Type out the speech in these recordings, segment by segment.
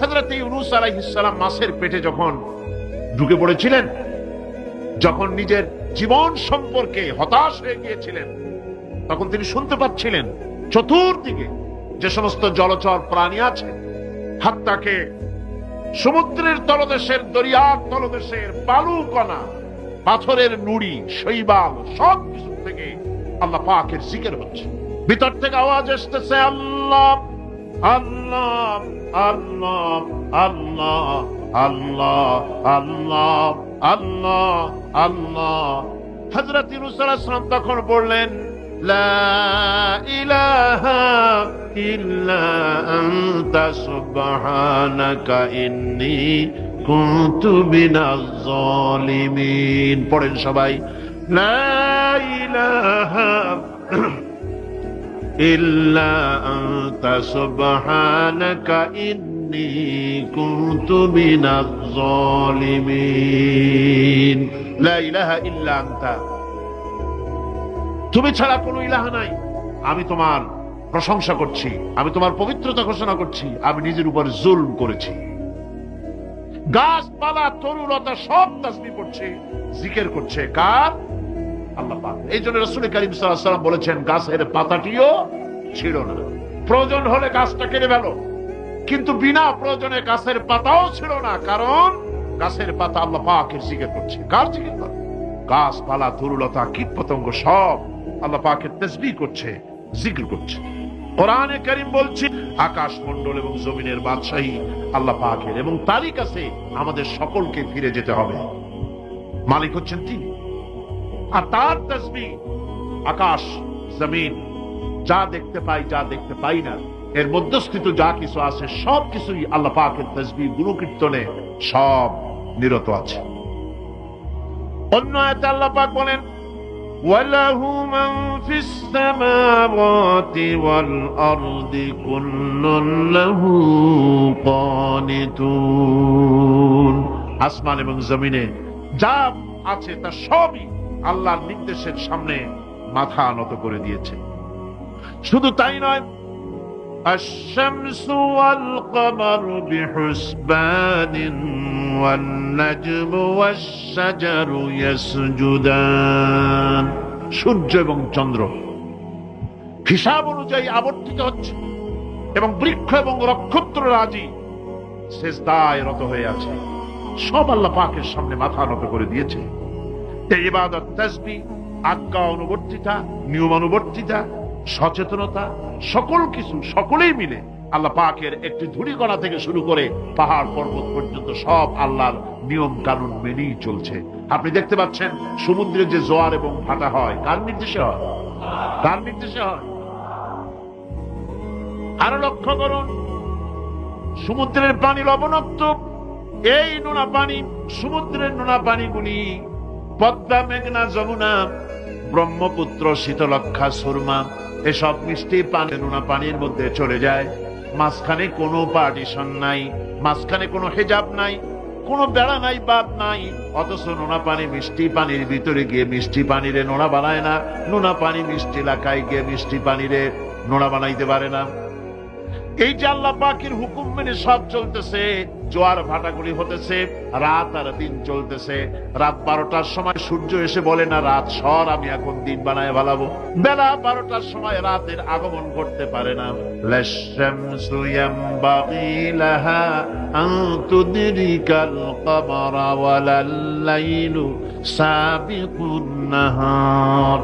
হজরত ইউনুস পেটে যখন ঢুকে পড়েছিলেন, যখন নিজের জীবন সম্পর্কে হতাশ হয়ে গিয়েছিলেন, তখন তিনি শুনতে পাচ্ছিলেন চতুর্দিকে যে সমস্ত জলচর প্রাণী আছে, হাত্তাকে সমুদ্রের তলদেশের, দরিয়ার তলদেশের বালু কণা পাথরের নুড়ি, শৈবাল, সব কিছু থেকে আল্লাহ পাকের জিকির হচ্ছে। ভিতর থেকে আওয়াজ আসতেছে, আল্লাহ আল্লাহ। আল্লাহ আল্লাহ আল্লাহ আল্লাহ আল্লাহ আল্লাহ। হজরত ইনুসালাম তখন বললেন পড়েন সবাই লা إلا أنت سبحانك إني كنت من الظالمين لا إله إلا أنت তুমি ছাড়া কোনো ইলাহা নাই আমি তোমার প্রশংসা করছি আমি তোমার পবিত্রতা ঘোষণা করছি আমি নিজের উপর জুলম করেছি গাছপালা তরুলতা সব তাসবি করছে জিকের করছে কার আল্লাহ পাক। এই জন্য রসুল করিম সাল্লাম বলেছেন, গাছের পাতাটিও ছিল না। প্রয়োজন হলে গাছটা কিন্তু বিনা প্রয়োজনে গাছের পাতাও ছিল না। কারণ গাছের পাতা আল্লাহ পাকের করছে। কার জিকির করে? গাছপালা তরুলতা কীট পতঙ্গ সব আল্লাহ পাকের তসবি করছে, জিকির করছে। কোরআনে করিম বলছে আকাশ মন্ডল এবং জমিনের বাদশাহী আল্লাহ পাকের এবং তারই কাছে আমাদের সকলকে ফিরে যেতে হবে। মালিক হচ্ছেন তিনি। আর তার তসবি আকাশ জমিন যা দেখতে পাই যা দেখতে পাই না এর মধ্যস্থিত যা কিছু আছে সব কিছুই আল্লাহ পাকের তসবি গুরু কীর্তনে সব নিরত আছে অন্য আয়াতে আল্লাহ পাক বলেন وله من في السماوات والأرض كل له قانتون আসমান এবং জমিনে যা আছে তা সবই আল্লাহর নির্দেশের সামনে মাথা নত করে দিয়েছে শুধু তাই নয় الشمس والقمر بحسبان والنجم والشجر يسجدان সূর্য এবং চন্দ্র হিসাব অনুযায়ী আবর্তিত হচ্ছে এবং বৃক্ষ এবং নক্ষত্র রাজি শেষদায় রত হয়ে আছে সব আল্লাহ পাকের সামনে মাথা নত করে দিয়েছে এই ইবাদত তাসবি আজ্ঞা অনুবর্তিতা, নিয়ম অনুবর্তিতা, সচেতনতা, সকল কিছু সকলেই মিলে আল্লাহ পাকের একটি ধূলিকণা থেকে শুরু করে পাহাড় পর্বত পর্যন্ত সব আল্লাহর নিয়ম কানুন মেনেই চলছে। আপনি দেখতে পাচ্ছেন, সমুদ্রে যে জোয়ার এবং ভাটা হয়, কার নির্দেশে হয়? কার নির্দেশে হয়? আরও লক্ষ্য করুন, সমুদ্রের পানি লবণাক্ত এই নোনা পানি, সমুদ্রের নোনা পানিগুলি পদ্মা মেঘনা যমুনা, ব্রহ্মপুত্র শীতলক্ষা সুরমা, এসব মিষ্টি পানি নোনা পানির মধ্যে চলে যায়। মাঝখানে কোনো পার্টিশন নাই, মাঝখানে কোনো হেজাব নাই, কোনো বেড়া নাই, বাদ নাই, অথচ নোনা পানি মিষ্টি পানির ভিতরে গিয়ে মিষ্টি পানিরে নোনা বানায় না, নোনা পানি মিষ্টি এলাকায় গিয়ে মিষ্টি পানিরে নোনা বানাইতে পারে না। এই যে আল্লাহ পাখির হুকুম মেনে সব চলতেছে জোয়ার ভাটাগুলি হতেছে রাত আর দিন চলতেছে রাত বারোটার সময় সূর্য এসে বলে না রাত সর আমি এখন দিন বানায় ভালাবো বেলা বারোটার সময় রাতের আগমন করতে পারে না লাশামসু ইয়ামবাগি লাহা আন তুদরিকাল কমারা ওয়ালাল লাইলু সাবিকুন নাহার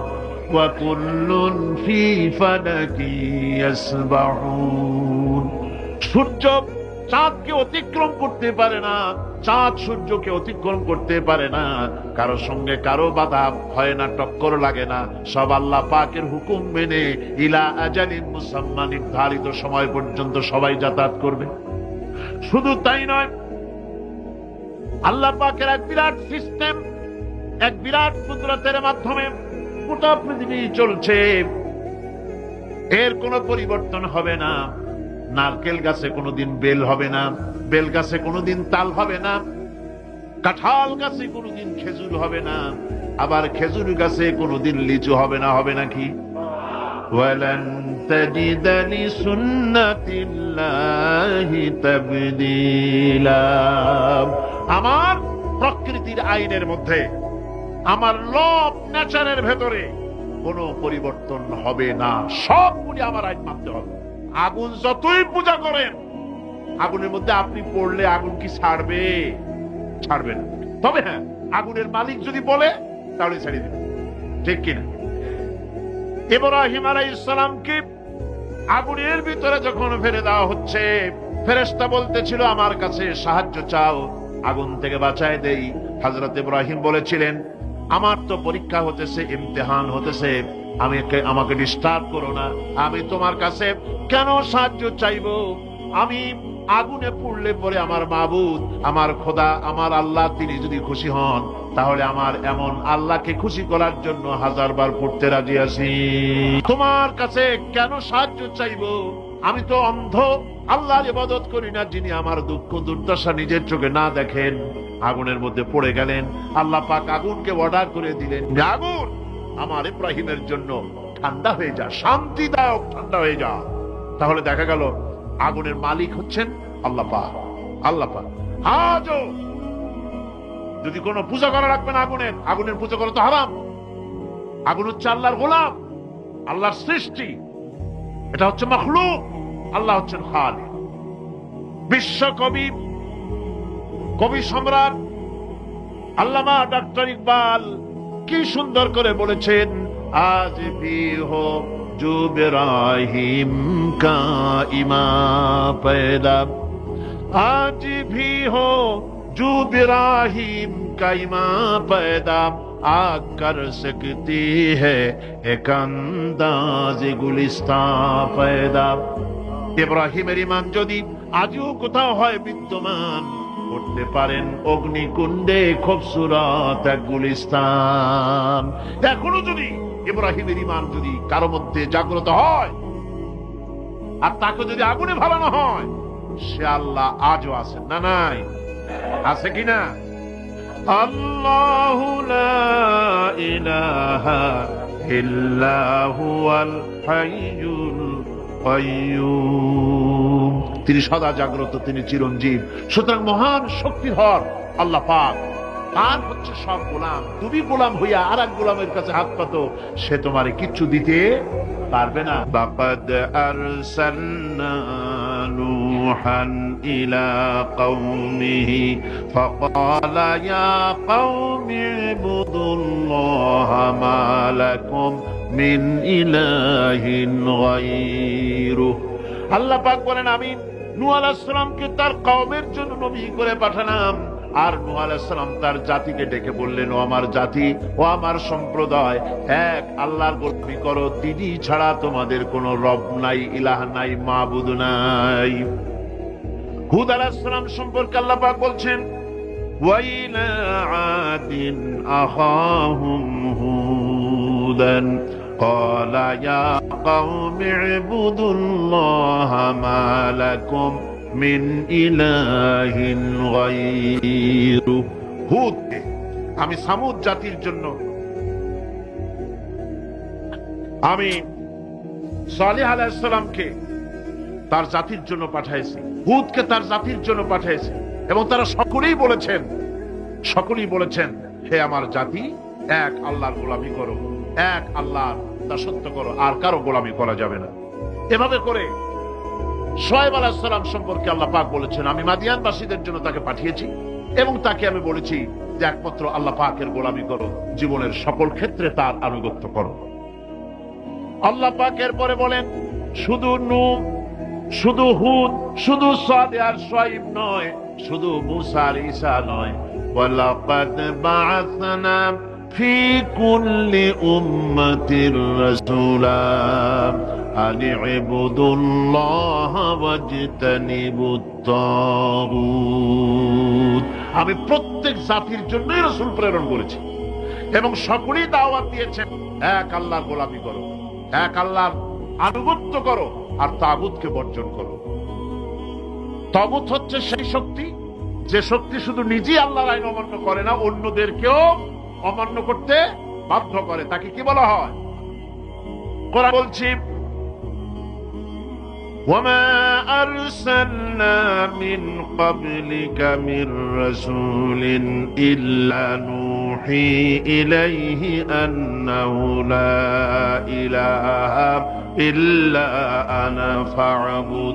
وكل في فلك يسبحون সূর্য চাঁদকে অতিক্রম করতে পারে না, চাঁদ সূর্যকে অতিক্রম করতে পারে না, কারও সঙ্গে কারও বাধা হয় না, টক্কর লাগে না, সব আল্লাহ পাকের হুকুম মেনে ইলা আজালিন মুসাম্মা, নির্ধারিত সময় পর্যন্ত সবাই যাতায়াত করবে। শুধু তাই নয়, আল্লাহ পাকের এক বিরাট সিস্টেম এক বিরাট কুদরতের মাধ্যমে গোটা পৃথিবী চলছে। এর কোনো পরিবর্তন হবে না। নারকেল গাছে কোনোদিন বেল হবে না বেল গাছে কোনোদিন তাল হবে না কাঁঠাল গাছে কোনোদিন খেজুর হবে না আবার খেজুর গাছে কোনোদিন লিচু হবে না হবে নাকি ولن تجد لسنة الله تبديلا আমার প্রকৃতির আইনের মধ্যে আমার লব নেচারের ভেতরে কোনো পরিবর্তন হবে না সবগুলি আমার আইন মানতে হবে আগুন যতই পূজা করেন, আগুনের মধ্যে আপনি পড়লে আগুন কি ছাড়বে? ছাড়বে না। তবে হ্যাঁ আগুনের মালিক যদি বলে, তাহলে ছেড়ে দেবে ঠিক কিনা? ইব্রাহিম আলাইহিস সালামকে আগুনের ভিতরে যখন ফেলে দেওয়া হচ্ছে, ফেরেশতা বলতেছিল, আমার কাছে সাহায্য চাও, আগুন থেকে বাঁচায় দেই। হযরত ইব্রাহিম বলেছিলেন, আমার তো পরীক্ষা হতেছে, ইমতেহান হতেছে। আমি আমাকে ডিস্টার্ব করো না। আমি তোমার কাছে কেন সাহায্য চাইব? আমি আগুনে পুড়লে পরে আমার মাবুদ, আমার খোদা, আমার আল্লাহ, তিনি যদি খুশি হন, তাহলে আমার এমন আল্লাহকে খুশি করার জন্য হাজারবার পড়তে রাজি আছি। তোমার কাছে কেন সাহায্য চাইব? আমি তো অন্ধ, আল্লাহর ইবাদত করি না, যিনি আমার দুঃখ দুর্দশা নিজের চোখে না দেখেন। আগুনের মধ্যে পড়ে গেলেন। আল্লাহ পাক আগুনকে অর্ডার করে দিলেন। আগুন! আমার ইব্রাহিমের জন্য ঠান্ডা হয়ে যা, শান্তিদায়ক ঠান্ডা হয়ে যা। তাহলে দেখা গেল, আগুনের মালিক হচ্ছেন আল্লাহ পাক, আল্লাহ আজও যদি কোনো পূজা করা রাখবেন আগুনের আগুনের পূজা করা তো হারাম। আগুন হচ্ছে আল্লাহর গোলাম, আল্লাহর সৃষ্টি। এটা হচ্ছে মখলুক, আল্লাহ হচ্ছেন খালিক। বিশ্ব কবি কবি সম্রাট, আল্লামা ডাক্তার ইকবাল কি সুন্দর করে বলেছেন আজ ভি হো जो बिराहिम का इमा पैदा आज भी हो जो बिराहिम का इमा पैदा आ कर सकती है एक अंदाज गुलिस्ता पैदा ইব্রাহিমের ইমান যদি আজও কোথাও হয় বিদ্যমান করতে পারেন অগ্নিকুণ্ডে খুবসুরত এক গুলিস্তান এখনও যদি ইব্রাহিমের ইমান যদি কারও মধ্যে জাগ্রত হয়, আর তাকে যদি আগুনে ভালানো হয়, সে আল্লাহ আজও আছেন না নাই আছে কিনা আল্লাহ ইলাহা ইল্লা হুয়াল হাইয়ুল। তিনি সদা জাগ্রত, তিনি চিরঞ্জীব। সুতরাং মহান শক্তিধর আল্লাহ পাক। আর হচ্ছে সব গোলাম। তুমি গোলাম হইয়া আর এক গোলামের কাছে হাত পাতো, সে তোমারে কিচ্ছু দিতে পারবে না। বাকাদ আরসালনা নূহান ইলা কওমিহি فقال يا قوم اعبدوا الله ما لكم من إله غيره আল্লাহ পাক বলেন আমি নূহ আলাইহিস সালামকে তার কওমের জন্য নবী করে পাঠালাম আর নূহ আলাইহিস সালাম তার জাতিকে ডেকে বললেন ও আমার জাতি ও আমার সম্প্রদায় এক আল্লাহর গোলামি করো তিনি ছাড়া তোমাদের কোনো রব নাই ইলাহ নাই মাবুদ নাই হুদ আলাইহিস সালাম সম্পর্কে আল্লাহ পাক বলছেন وإلى عاد أخاهم هودا قال يا قوم اعبدوا الله ما لكم من إله غيره হুদ আমি সামুদ জাতির জন্য। আমি সালেহ আলাইসালামকে তার জাতির জন্য পাঠাইছি। হুদকে তার জাতির জন্য পাঠাইছি। এবং তারা সকলেই বলেছেন সকলেই বলেছেন, হে আমার জাতি, এক আল্লাহর গোলামি করো, এক আল্লাহর দাসত্ব করো, আর কারও গোলামি করা যাবে না। এভাবে করে সোয়েব আলাহিসাল্লাম সম্পর্কে আল্লাহ পাক বলেছেন, আমি মাদিয়ানবাসীদের জন্য তাকে পাঠিয়েছি। এবং তাকে আমি বলেছি যে একমাত্র আল্লাহ পাকের গোলামি করো, জীবনের সকল ক্ষেত্রে তার আনুগত্য করো। আল্লাহ পাকের পরে বলেন, শুধু নূহ শুধু হুদ, শুধু সাদে আর সোয়াইব নয়, শুধু মুসা আর ঈসা নয়। ওয়ালাকাদ বাআসনা ফি কুল্লি উম্মাতির রাসূলা। আন ইবুদুল্লাহ ওয়াজতানিবুত তাগুত আমি প্রত্যেক জাতির জন্যই রাসূল প্রেরণ করেছি এবং সকলেই দাওয়াত দিয়েছেন এক আল্লাহর গোলামি করো, এক আল্লাহর আনুগত্য করো আর তাগুতকে বর্জন করো। তাগুত হচ্ছে সেই শক্তি, যে শক্তি শুধু নিজেই আল্লাহর আইন অমান্য করে না, অন্যদেরকেও অমান্য করতে বাধ্য করে। তাকে কি বলা হয়? কোরআন বলছি وما أرسلنا من قبلك من رسول إلا نوحي إليه أنه لا إله إلا أنا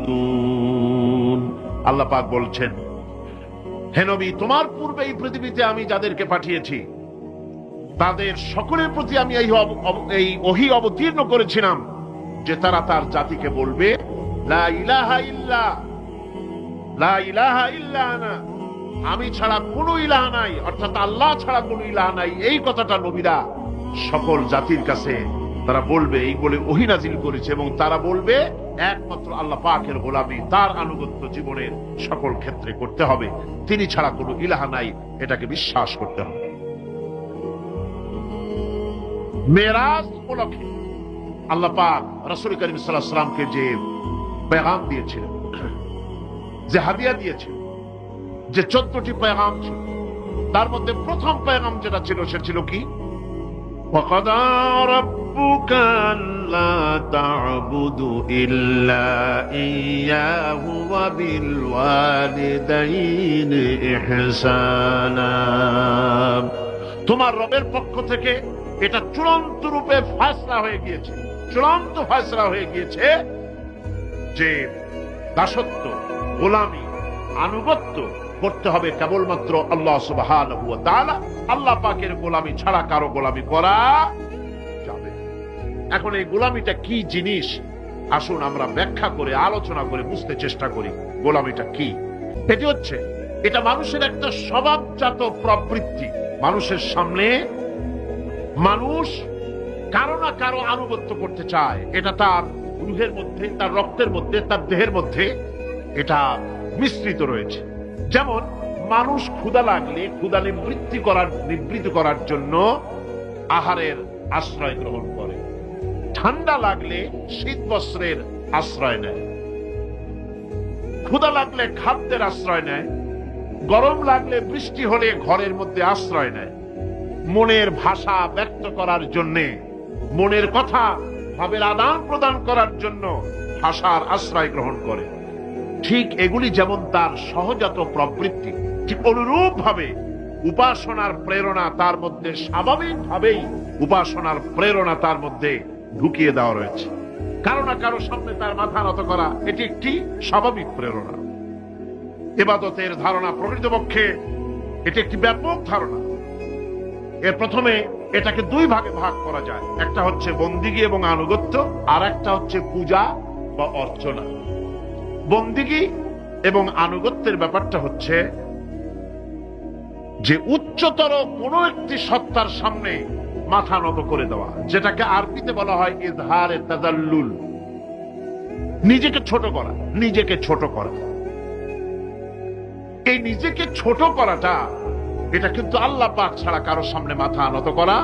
فاعبدون আল্লাহ পাক বলছেন হে নবী তোমার পূর্বে এই পৃথিবীতে আমি যাদেরকে পাঠিয়েছি তাদের সকলের প্রতি আমি এই অব- অব- এই ওহি অবতীর্ণ করেছিলাম যে তারা তার জাতিকে বলবে আমি ছাড়া কোনো ইলাহ নাই, অর্থাৎ আল্লাহ ছাড়া কোনো ইলাহ নাই। এই কথাটা নবীরা সকল জাতির কাছে তারা বলবে, এই বলে ওহি নাজিল করেছে এবং তারা বলবে, একমাত্র আল্লাহ পাকের গোলামি, তার আনুগত্য জীবনের সকল ক্ষেত্রে করতে হবে। তিনি ছাড়া কোনো ইলাহা নাই, এটাকে বিশ্বাস করতে হবে। মেরাজ উপলক্ষে আল্লাহ পাক রসুল করিম সাল্লাহ সাল্লামকে যে পেগাম দিয়েছিলেন যে হাদিয়া দিয়েছিল যে চোদ্দটি পেগাম ছিল তার মধ্যে প্রথম পেগাম যেটা ছিল সে ছিল কি وقضى ربك ألا تعبدوا إلا إياه وبالوالدين إحسانا তোমার রবের পক্ষ থেকে এটা চূড়ান্ত রূপে ফাসলা হয়ে গিয়েছে চূড়ান্ত ফাসলা হয়ে গিয়েছে যে দাসত্ব, গোলামি, আনুগত্য করতে হবে কেবলমাত্র আল্লাহ তাআলা। আল্লাহ পাকের গোলামি ছাড়া কারও গোলামি করা যাবে এখন এই গোলামিটা কি জিনিস? আসুন আমরা ব্যাখ্যা করে, আলোচনা করে বুঝতে চেষ্টা করি, গোলামিটা কি? এটি হচ্ছে, এটা মানুষের একটা স্বভাবজাত প্রবৃত্তি। মানুষের সামনে মানুষ কারও না কারও আনুগত্য করতে চায়। এটা তার রুহের মধ্যে, তার রক্তের মধ্যে, তার দেহের মধ্যে এটা মিশ্রিত রয়েছে। যেমন, মানুষ ক্ষুধা লাগলে ক্ষুধা নিবৃত্তি করার নিবৃত্ত করার জন্য আহারের আশ্রয় গ্রহণ করে। ঠান্ডা লাগলে শীত বস্ত্রের আশ্রয় নেয়। ক্ষুধা লাগলে খাদ্যের আশ্রয় নেয়। গরম লাগলে বৃষ্টি হলে ঘরের মধ্যে আশ্রয় নেয়। মনের ভাষা ব্যক্ত করার জন্যে মনের কথা ভাবের আদান প্রদান করার জন্য ভাষার আশ্রয় গ্রহণ করে। ঠিক এগুলি যেমন তার সহজাত প্রবৃত্তি, ঠিক অনুরূপ ভাবে উপাসনার প্রেরণা তার মধ্যে স্বাভাবিকভাবেই উপাসনার প্রেরণা তার মধ্যে ঢুকিয়ে দেওয়া রয়েছে। কারও না কারও সামনে তার মাথা নত করা এটি একটি স্বাভাবিক প্রেরণা। এবাদতের ধারণা প্রকৃতপক্ষে এটি একটি ব্যাপক ধারণা। এর প্রথমে এটাকে দুই ভাগে ভাগ করা যায়। একটা হচ্ছে বন্দিগি এবং আনুগত্য, আর একটা হচ্ছে পূজা বা অর্চনা। বন্দিগি এবং আনুগত্যের ব্যাপারটা হচ্ছে যে উচ্চতর কোন একটি সত্তার সামনে মাথা নত করে দেওয়া, যেটাকে আরবিতে বলা হয় ইজহার তাজাল্লুল নিজেকে ছোট করা, নিজেকে ছোট করা। এই নিজেকে ছোট করাটা এটা কিন্তু আল্লাহ পাক ছাড়া কারও সামনে মাথা নত করা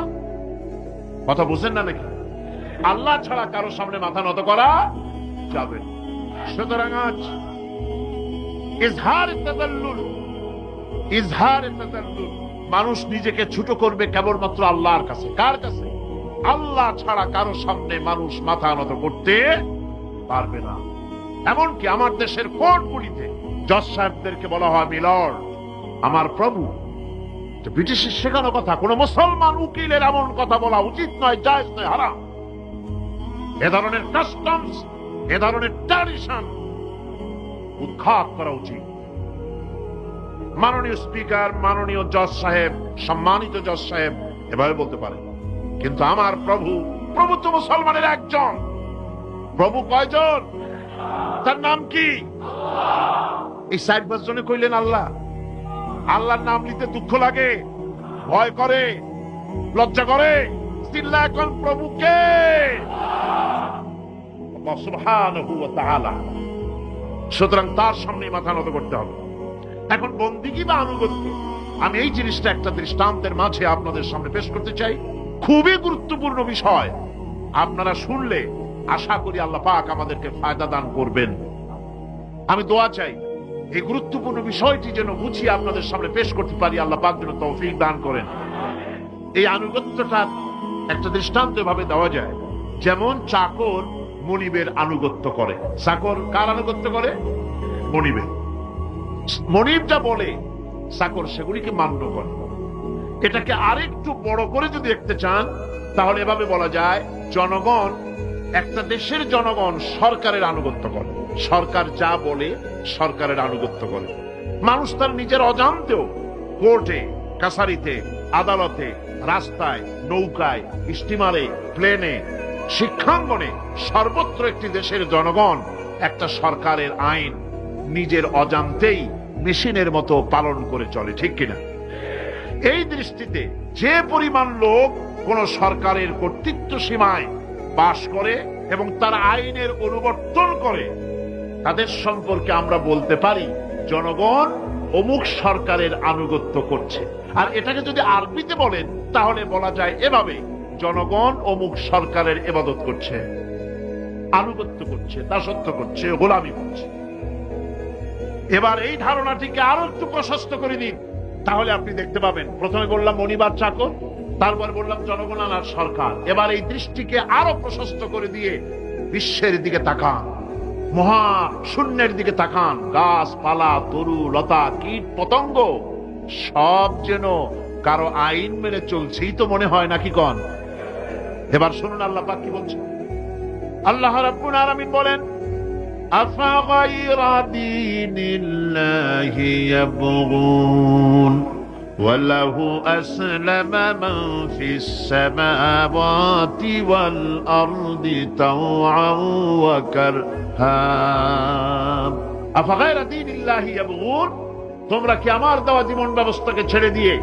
কথা বুঝেন না নাকি? আল্লাহ ছাড়া কারও সামনে মাথা নত করা যাবে সুতরাং আজ ইজহার তাজাল্লুল ইজহার তাজাল্লুল মানুষ নিজেকে ছোট করবে কেবলমাত্র আল্লাহর কাছে। কার কাছে? আল্লাহ ছাড়া কারও সামনে মানুষ মাথা নত করতে পারবে না। এমনকি আমার দেশের কোর্টগুলিতে জজ সাহেবদেরকে বলা হয়, মিলর্ড, আমার প্রভু ব্রিটিশের শেখানো কথা, কোন মুসলমান উকিলের এমন কথা বলা উচিত নয়, জায়েজ নয়, হারাম। এ ধরনের কাস্টমস এ ধরনের ট্র্যাডিশন উৎখাত করা উচিত। মাননীয় স্পিকার, মাননীয় জজ সাহেব, সম্মানিত জজ সাহেব এভাবে বলতে পারে কিন্তু আমার প্রভু প্রভু তো মুসলমানের একজন। প্রভু কয়জন? তার নাম কি? এই সাইড ষাট জনে কইলেন আল্লাহ। আল্লাহর নাম নিতে দুঃখ লাগে। ভয় করে, লজ্জা করে। এখন প্রভুকে। সুতরাং তার সামনে মাথা নত করতে হবে। এখন বন্দিগি বা আনুগত্য, আমি এই জিনিসটা একটা দৃষ্টান্তের মাঝে আপনাদের সামনে পেশ করতে চাই। খুবই গুরুত্বপূর্ণ বিষয়। আপনারা শুনলে আশা করি আল্লাহ পাক আমাদেরকে ফায়দা দান করবেন। আমি দোয়া চাই এই গুরুত্বপূর্ণ বিষয়টি যেন বুঝিয়ে আপনাদের সামনে পেশ করতে পারি, আল্লাহ পাক যেন তৌফিক দান করেন। এই আনুগত্যটা একটা দৃষ্টান্ত ভাবে দেওয়া যায়। যেমন চাকর মনিবের আনুগত্য করে। চাকর কার আনুগত্য করে? মনিবের। মনিব যা বলে, চাকর সেগুলিকে মান্য করে। এটাকে আরেকটু বড় করে যদি দেখতে চান, তাহলে এভাবে বলা যায়, জনগণ, একটা দেশের জনগণ সরকারের আনুগত্য করে। সরকার যা বলে সরকারের আনুগত্য করে। মানুষ তার নিজের অজান্তেও কোর্টে, কাছারিতে, আদালতে, রাস্তায়, নৌকায়, স্টিমারে, প্লেনে, শিক্ষাঙ্গনে সর্বত্র একটি দেশের জনগণ, একটা সরকারের আইন নিজের অজান্তেই মেশিনের মতো পালন করে চলে, ঠিক কিনা? এই দৃষ্টিতে যে পরিমাণ লোক কোন সরকারের কর্তৃত্ব সীমায় বাস করে এবং তার আইনের অনুবর্তন করে তাদের সম্পর্কে আমরা বলতে পারি, জনগণ অমুক সরকারের আনুগত্য করছে। আর এটাকে যদি আরবিতে বলেন, তাহলে বলা যায় এভাবে, জনগণ অমুক সরকারের এবাদত করছে, আনুগত্য করছে দাসত্ব করছে, গোলামি করছে। এবার এই ধারণাটিকে আরও একটু প্রশস্ত করে দিন। তাহলে আপনি দেখতে পাবেন, প্রথমে বললাম মনিবার চাকর, তারপর বললাম জনগণ আর সরকার। এবার এই দৃষ্টিকে আরও প্রশস্ত করে দিয়ে বিশ্বের দিকে তাকান। মহা শূন্যের দিকে তাকান। গাছপালা তরু লতা, কীট, পতঙ্গ, সব যেন কারও আইন মেনে চলছেই তো মনে হয় নাকি কন? এবার শুনুন আল্লাহ পাক কি বলছেন। আল্লাহ রাব্বুল আলামিন বলেন, আফা গায়রা দীনিল্লাহি ইয়াবগুন? وله أسلم من في السماوات والأرض طوعا وكرها أفغير دين الله يبغون তোমরা কি আমার দেওয়া জীবন ব্যবস্থাকে ছেড়ে দিয়ে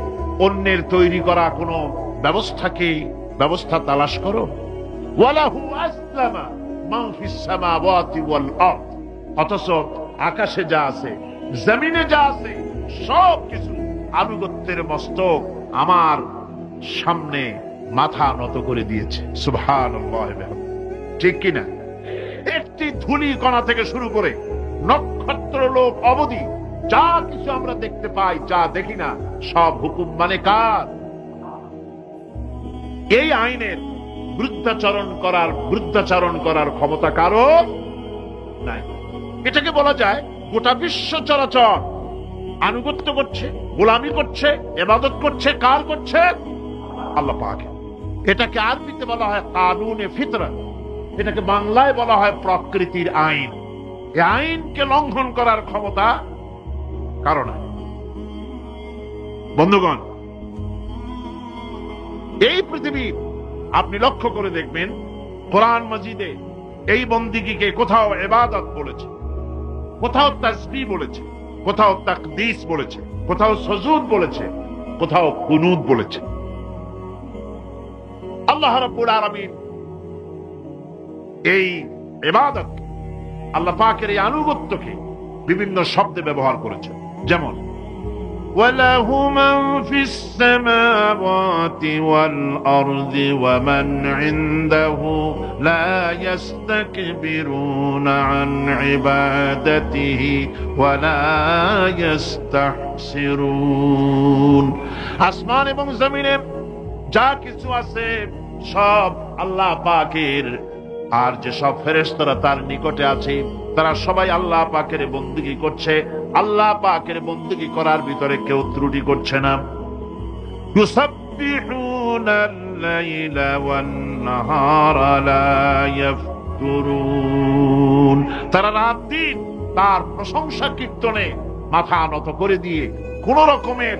অন্যের তৈরি করা কোনো ব্যবস্থাকে ব্যবস্থা তালাশ করো ওয়ালাহু আসলামা মান ফিস সামাওয়াতি ওয়াল আরদ অথচ আকাশে যা আছে জমিনে যা আছে সব কিছু আনুগত্যের মস্তক আমার সামনে মাথা নত করে দিয়েছে। সুবহানাল্লাহ ঠিক কিনা? একটি ধুলি কণা থেকে শুরু করে নক্ষত্র লোক, অবধি যা কিছু আমরা দেখতে পাই, যা দেখি না, সব হুকুম মানে কার? এই আইনের বৃদ্ধাচরণ করার বৃদ্ধাচরণ করার ক্ষমতা কারও নাই। এটাকে বলা যায় গোটা বিশ্ব চরাচর। আনুগত্য করছে, গোলামি করছে, এবাদত করছে কার করছে। আল্লাহ পাকে, এটাকে আরবিতে বলা হয় কানুনে ফিতরা। এটাকে বাংলায় বলা হয় প্রকৃতির আইন। এই আইনকে লঙ্ঘন করার ক্ষমতা কারণ বন্ধুগণ, এই পৃথিবী আপনি লক্ষ্য করে দেখবেন, কোরআন মজিদে এই বন্দিগিকে কোথাও এবাদত বলেছে, কোথাও তাসবি বলেছে কোথাও তাকদিস বলেছে, কোথাও সজুদ বলেছে, কোথাও কুনুদ বলেছে। আল্লাহ রাব্বুল আলামিন এই ইবাদত আল্লাহ পাকের এই আনুগত্যকে বিভিন্ন শব্দে ব্যবহার করেছেন। যেমন وله من في السماوات والأرض ومن عنده لا يستكبرون عن عبادته ولا يستحسرون আসমান এবং জমিনে যা কিছু আছে সব আল্লাহ পাকের আর যে সব ফেরেশতারা তার নিকটে আছে তারা সবাই আল্লাহ পাকের বন্দুকি করছে। আল্লাহ পাকের বন্দুকি করার ভিতরে কেউ ত্রুটি করছে না। তারা রাত দিন তার প্রশংসা কীর্তনে মাথা নত করে দিয়ে কোন রকমের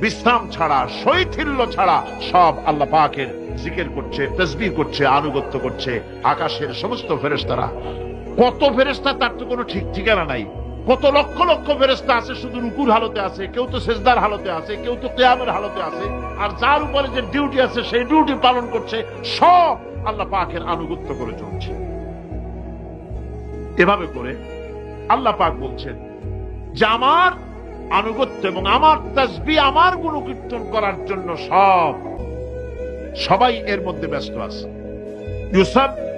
বিশ্রাম ছাড়া, শৈথিল্য ছাড়া সব আল্লাহ পাকের জিকের করছে তসবির করছে, আনুগত্য করছে আকাশের সমস্ত ফেরেস্তারা কত ফেরেশতা তার তো কোনো ঠিক ঠিকানা নাই। কত লক্ষ লক্ষ ফেরেশতা আছে, শুধু রুকুর হালতে আছে, কেউ তো সেজদার হালতে আছে, কেউ তো কেয়ামের হালতে আছে, আর যার উপরে যে ডিউটি আছে, সেই ডিউটি পালন করছে, সব আল্লাহ পাকের আনুগত্য করে চলছে। এভাবে করে আল্লাহ পাক বলছেন যে, আমার আনুগত্য এবং আমার তাসবি, আমার গুণকীর্তন করার জন্য সব, সবাই এর মধ্যে ব্যস্ত আছে।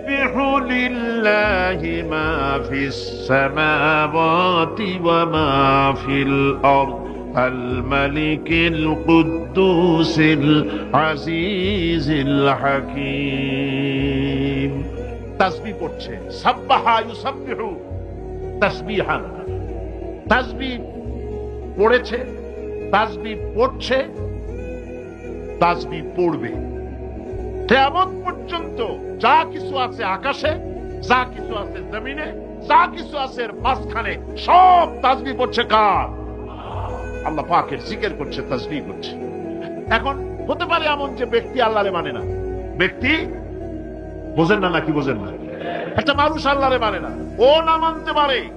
يسبح لله ما في السماوات وما في الأرض الملك القدوس العزيز الحكيم তাসবিহ পড়ছে সাব্বাহা ইউসাব্বিহু তাসবিহান তাসবিহ পড়েছে তাসবিহ পড়ছে তাসবিহ পড়বে কেমন পর্যন্ত যা কিছু আছে আকাশে, যা কিছু আছে জমিনে, যা কিছু আছে মাঝখানে, সব তাসবিহ পড়ছে কার? আল্লাহ পাকের জিকির করছে তাসবিহ করছে। এখন হতে পারে এমন যে ব্যক্তি আল্লাহরে মানে না। ব্যক্তি বোঝেন না নাকি বোঝেন না? একটা মানুষ আল্লাহরে মানে না। ও না মানতে পারে।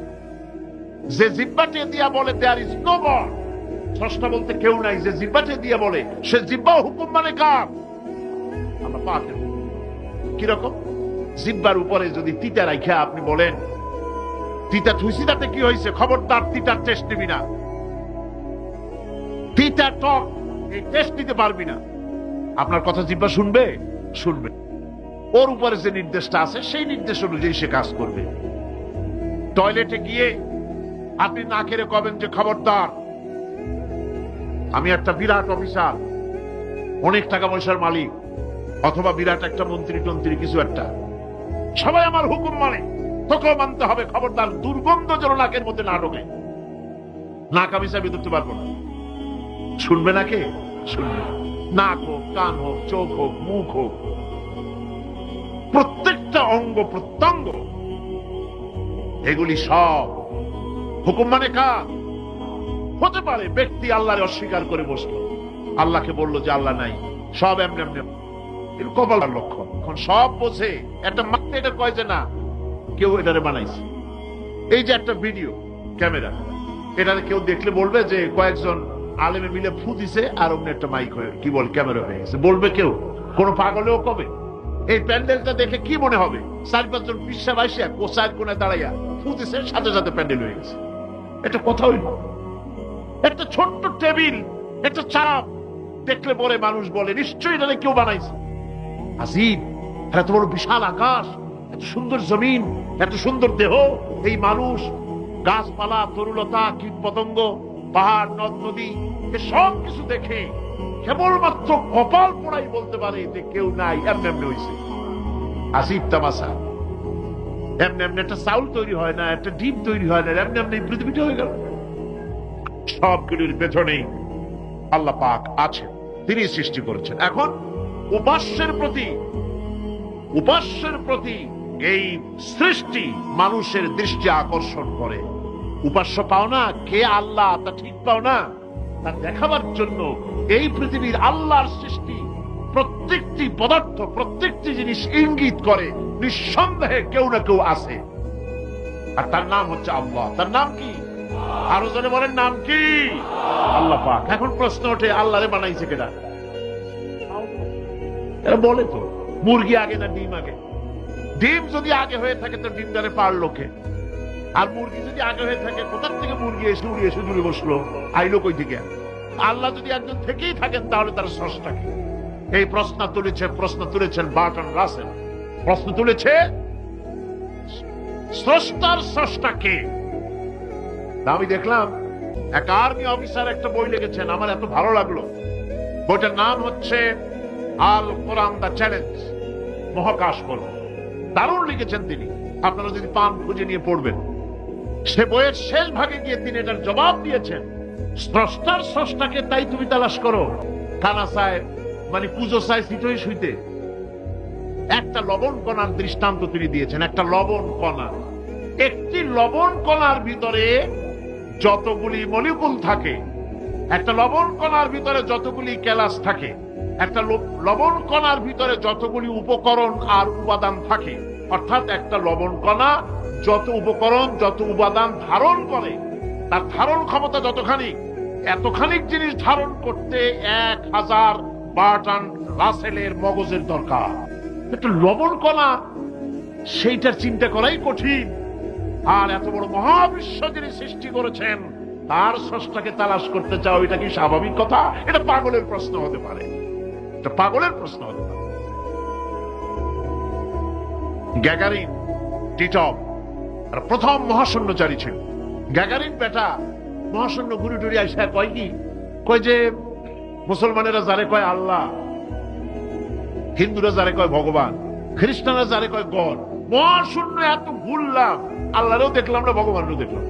যে জিব্বাটে দিয়া বলে দেয়ার ইজ নো গড বলতে কেউ নাই। যে জিব্বাটে দিয়া বলে, সে জিব্বা হুকুম মানে কার? কীরকম? জিব্বার উপরে যদি তিতা আপনি বলেন, তিতা থুইছি তাতে কি হয়েছে খবরদার তিতার টেস্ট নিবি না। তিতা টক, এই টেস্ট পারবি না। আপনার কথা জিব্বা শুনবে? শুনবে। ওর উপরে যে নির্দেশটা আছে, সেই নির্দেশ অনুযায়ী সে কাজ করবে। টয়লেটে গিয়ে আপনি না খেলে কবেন যে খবরদার। আমি একটা বিরাট অফিসার, অনেক টাকা পয়সার মালিক। অথবা বিরাট একটা মন্ত্রী টন্ত্রী, কিছু একটা। সবাই আমার হুকুম মানে। তোকেও মানতে হবে, খবরদার, দুর্গন্ধ যেন নাকের মধ্যে না ঢোকে। নাক আমি চাবি ধরতে পারব না। শুনবে না কে? শুনবে নাক হোক, কান হোক, চোখ হোক, মুখ হোক। প্রত্যেকটা অঙ্গ, প্রত্যঙ্গ। এগুলি সব হুকুম মানে কার? হতে পারে ব্যক্তি আল্লাহরে অস্বীকার করে বসল। আল্লাহকে বলল যে আল্লাহ নাই। সব এমনি এমনি এর লক্ষণ। এখন সব একটা মাত্র এটা কয় যে না, কেউ এটারে বানাইছে। এই যে একটা ভিডিও, ক্যামেরা কেউ দেখলে বলবে যে কয়েকজন আলেমে মিলে ফু দিছে আর একটা মাইক হয়ে, কি বল, ক্যামেরা হয়ে গেছে। বলবে কেউ? কোন পাগলেও কবে? এই প্যান্ডেলটা দেখে কি মনে হবে? চার পাঁচজন কোসার কোনে দাঁড়াইয়া ফু দিছে, সাথে সাথে প্যান্ডেল হয়ে গেছে। এটা কথা হইল? একটা ছোট্ট টেবিল, একটা চাপ। দেখলে পরে মানুষ বলে, নিশ্চয়ই এটা কেউ বানাইছে। আজিব এত বড় বিশাল আকাশ, এত সুন্দর জমিন, এত সুন্দর দেহ, এই মানুষ, গাছপালা, তরুলতা কীট পতঙ্গ পাহাড়, নদ, নদী সব কিছু দেখে কেবলমাত্র কপাল পোড়াই বলতে পারে যে কেউ নাই, এমনি এমনি হয়েছে আসিফ তামাশা, এমনি এমনি একটা চাউল তৈরি হয় না, একটা ডিম তৈরি হয় না, এমনি এমনি পৃথিবীটা হয়ে গেল। সবগুলির পেছনেই আল্লাহ পাক আছেন তিনি সৃষ্টি করেছেন। এখন উপাস্যের প্রতি উপাস্যের প্রতি এই সৃষ্টি মানুষের দৃষ্টি আকর্ষণ করে। উপাস্য পাও না, কে আল্লাহ তা ঠিক পাও না। তা দেখাবার জন্য এই পৃথিবীর আল্লাহর সৃষ্টি প্রত্যেকটি পদার্থ, প্রত্যেকটি জিনিস ইঙ্গিত করে, নিঃসন্দেহে কেউ না কেউ আছে। আর তার নাম হচ্ছে আল্লাহ। তার নাম কি? আরও জনে বলেন, নাম কি? আল্লাহ পাক। এখন প্রশ্ন ওঠে, আল্লাহরে বানাইছে কেনা এরা বলে তো, মুরগি আগে না ডিম আগে। ডিম যদি আগে হয়ে থাকে, তো ডিম ডিমটারে পারল কে আর মুরগি যদি আগে হয়ে থাকে, কোথার থেকে মুরগি এসে উড়িয়ে এসে দূরে বসল? আইলো কই থেকে আল্লাহ যদি একজন থেকেই থাকেন, তাহলে তার স্রষ্টা কি? এই প্রশ্ন তুলেছে, প্রশ্ন তুলেছেন বার্টন রাসেল। প্রশ্ন তুলেছে, স্রষ্টার স্রষ্টা কে? আমি দেখলাম, এক আর্মি অফিসার একটা বই লিখেছেন, আমার এত ভালো লাগল। বইটার নাম হচ্ছে আল কোরআন দা চ্যালেঞ্জ মহাকাশ করো দারুণ লিখেছেন তিনি। আপনারা যদি পান, খুঁজে নিয়ে পড়বেন। সে বইয়ের শেষ ভাগে গিয়ে তিনি এটার জবাব দিয়েছেন। স্রষ্টার স্রষ্টাকে তাই তুমি তালাশ করো। কানা সাহেব মানে পুজো চাই সিটোই শুইতে। একটা লবণ কণার দৃষ্টান্ত তিনি দিয়েছেন, একটা লবণ কণা। একটি লবণ কণার ভিতরে যতগুলি মলিকুল থাকে, একটা লবণ কণার ভিতরে যতগুলি ক্যালাস থাকে একটা লবণ কণার ভিতরে যতগুলি উপকরণ আর উপাদান থাকে, অর্থাৎ একটা লবণ কণা যত উপকরণ, যত উপাদান ধারণ করে, তার ধারণ ক্ষমতা যতখানি, এতখানি জিনিস ধারণ করতে এক হাজার বার্টান রাসেলের মগজের দরকার। একটা লবণ কণা, সেইটার চিন্তা করাই কঠিন। আর এত বড় মহাবিশ্ব যিনি সৃষ্টি করেছেন, তার স্রষ্টাকে তালাশ করতে চাও এটা কি স্বাভাবিক কথা? এটা পাগলের প্রশ্ন হতে পারে। এটা পাগলের প্রশ্ন হতে পারে। গ্যাগারিন টিটপ আর প্রথম মহাশূন্যচারী ছিল। গ্যাগারিন বেটা মহাশূন্য ঘুরি টুরি আসা কয় কি? কয় যে, মুসলমানেরা যারে কয় আল্লাহ, হিন্দুরা যারে কয় ভগবান, খ্রিস্টানরা যারে কয় গড মহাশূন্য এত ঘুরলাম, আল্লাহরেও দেখলাম না ভগবানেরও দেখলাম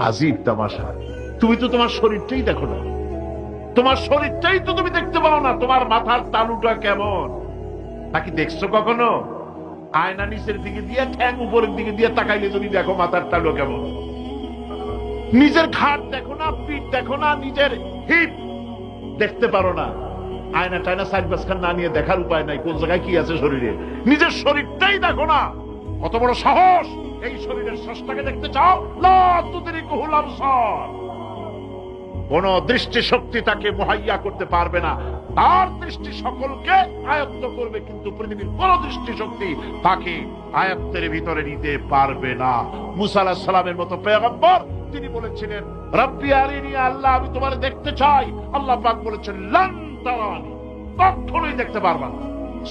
আজিব তামাশা। তুমি তো তোমার শরীরটাই দেখো না। তোমার শরীরটাই তো তুমি দেখতে পাও না, তোমার মাথার তালুটা কেমন? নাকি দেখছ কখনো? আয়না নিচের দিকে দিয়ে ঠ্যাং উপরের দিকে দিয়ে তাকাইলে যদি দেখো মাথার তালু কেমন? নিজের ঘাট দেখো না, পিঠ দেখো না, নিজের হিপ দেখতে পারো না। আয়না টায়না সাইড বাসখান না নিয়ে দেখার উপায় নাই, কোন জায়গায় কি আছে শরীরে? নিজের শরীরটাই দেখো না। কত বড় সাহস, এই শরীরের শ্বাসটাকে দেখতে চাও? লা তুদরিকুহুল আবসার কোন দৃষ্টি শক্তি তাকে মুহাইয়া করতে পারবে না। তার দৃষ্টি সকলকে আয়ত্ত করবে, কিন্তু পৃথিবীর কোন দৃষ্টি শক্তি তাকে আয়ত্তের ভিতরে নিতে পারবে না। মুসা সালামের মতো পেগম্বর, তিনি বলেছিলেন, রব্বি আরিনি আল্লাহ, আমি তোমার দেখতে চাই। আল্লাহ পাক বলেছেন, লান তারানি, কখনোই দেখতে পারবা না।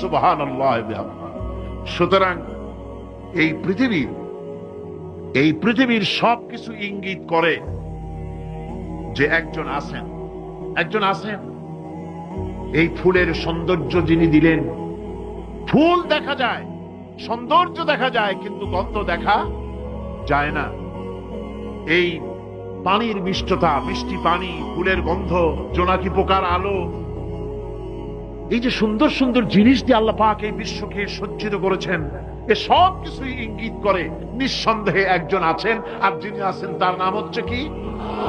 সুবহানাল্লাহ। সুতরাং এই পৃথিবীর এই পৃথিবীর সবকিছু ইঙ্গিত করে যে একজন আছেন একজন আছেন। এই ফুলের সৌন্দর্য যিনি দিলেন, ফুল দেখা যায়, সৌন্দর্য দেখা যায়, কিন্তু গন্ধ দেখা যায় না। এই পানির মিষ্টতা, মিষ্টি পানি, ফুলের গন্ধ, জোনাকি পোকার আলো, এই যে সুন্দর সুন্দর জিনিস দিয়ে আল্লাহ পাক এই বিশ্বকে সজ্জিত করেছেন এ সব কিছুই ইঙ্গিত করে নিঃসন্দেহে একজন আছেন, আর যিনি আছেন তার নাম হচ্ছে কি?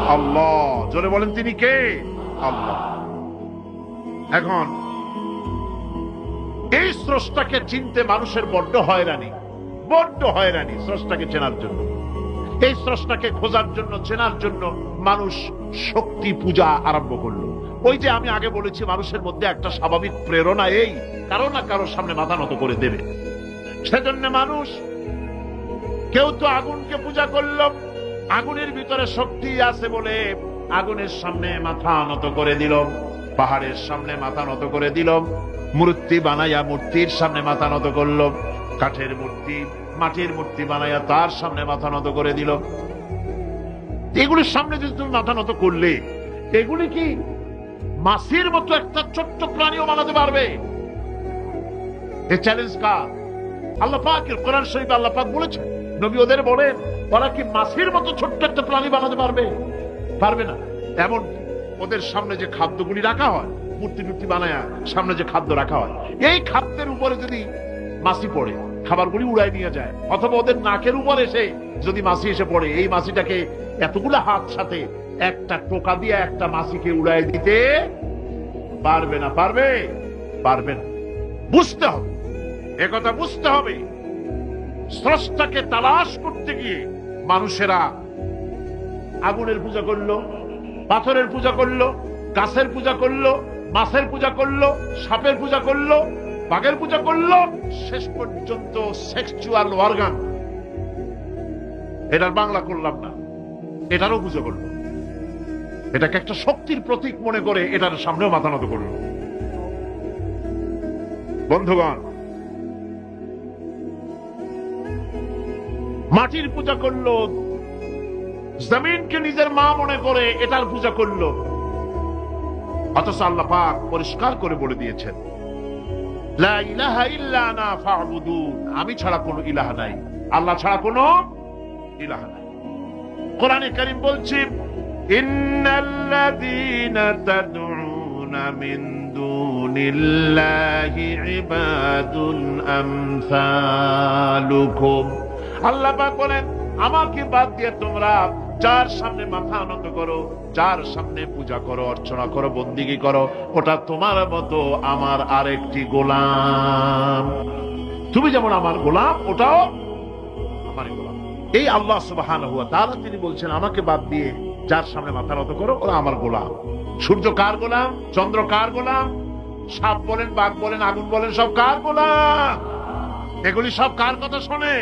আল্লাহ। জোরে বলেন তিনি কে? আল্লাহ। এখন, এই স্রষ্টাকে চিনতে মানুষের বড্ড হয়রানি বড্ড হয়রানি স্রষ্টাকে চেনার জন্য। এই স্রষ্টাকে খোঁজার জন্য, চেনার জন্য মানুষ শক্তি পূজা আরম্ভ করল। ওই যে আমি আগে বলেছি, মানুষের মধ্যে একটা স্বাভাবিক প্রেরণা এই, কারও না কারোর সামনে মাথা নত করে দেবে। সেজন্য মানুষ, কেউ তো আগুনকে পূজা করল, আগুনের ভিতরে শক্তি আছে বলে আগুনের সামনে মাথা নত করে দিল, পাহাড়ের সামনে মাথা নত করে দিল, মূর্তি বানাইয়া মূর্তির সামনে মাথা নত করল, কাঠের মূর্তি, মাটির মূর্তি বানাইয়া তার সামনে মাথা নত করে দিল। এগুলির সামনে যদি তুমি মাথা নত করলে, এগুলি কি মাসির মতো একটা ছোট্ট প্রাণীও বানাতে পারবে? এ চ্যালেঞ্জ কার? আল্লাহ কোরআন বলেছেন, নবী ওদের বলেন, ওরা কি মাসির মতো ছোট্ট একটা প্রাণী বানাতে পারবে? পারবে না। এমন ওদের সামনে যে খাদ্যগুলি রাখা হয়, মূর্তি টুর্তি বানায় সামনে যে খাদ্য রাখা হয়, এই খাদ্যের উপরে যদি মাসি পড়ে, খাবারগুলি উড়াই নিয়ে যায়, অথবা ওদের নাকের উপর এসে যদি মাসি এসে পড়ে, এই মাসিটাকে এতগুলো হাত সাথে একটা টোকা দিয়ে একটা মাসিকে উড়াই দিতে পারবে না, পারবে? পারবে না। বুঝতে হবে। একথা বুঝতে হবে। স্রষ্টাকে তালাশ করতে গিয়ে মানুষেরা আগুনের পূজা করল, পাথরের পূজা করল, গাছের পূজা করল, মাছের পূজা করল, সাপের পূজা করল, বাঘের পূজা করল, শেষ পর্যন্ত সেক্সুয়াল অর্গান এটার বাংলা করলাম না, এটারও পূজা করল। এটাকে একটা শক্তির প্রতীক মনে করে এটার সামনেও মাথা নত করল। বন্ধুগণ মাটির পূজা করল। জমিনকে নিজের মা মনে করে এটার পূজা করল। অথচ আল্লাহ পাক পরিষ্কার করে বলে দিয়েছেন আমি ছাড়া কোনো ইলাহা নাই। আল্লাহ ছাড়া কোনো ইলাহা নাই। কোরআনে কারীম বলছে, ইন্নাল্লাযীনা আমসালুকুম। আল্লাহ বলেন, আমাকে বাদ দিয়ে তোমরা যার সামনে মাথা আনন্দ করো, যার সামনে পূজা করো, অর্চনা করো, বন্দিগি করো, ওটা তোমার মতো আমার আরেকটি গোলাম। তুমি যেমন আমার গোলাম, ওটাও আমার গোলাম। এই আল্লাহ সুবাহান হুয়া তারা তিনি বলছেন, আমাকে বাদ দিয়ে যার সামনে মাথা নত করো, ওরা আমার গোলাম। সূর্য কার গোলাম? চন্দ্র কার গোলাম? সাপ বলেন, বাঘ বলেন, আগুন বলেন, সব কার গোলাম? এগুলি সব কার কথা শোনে?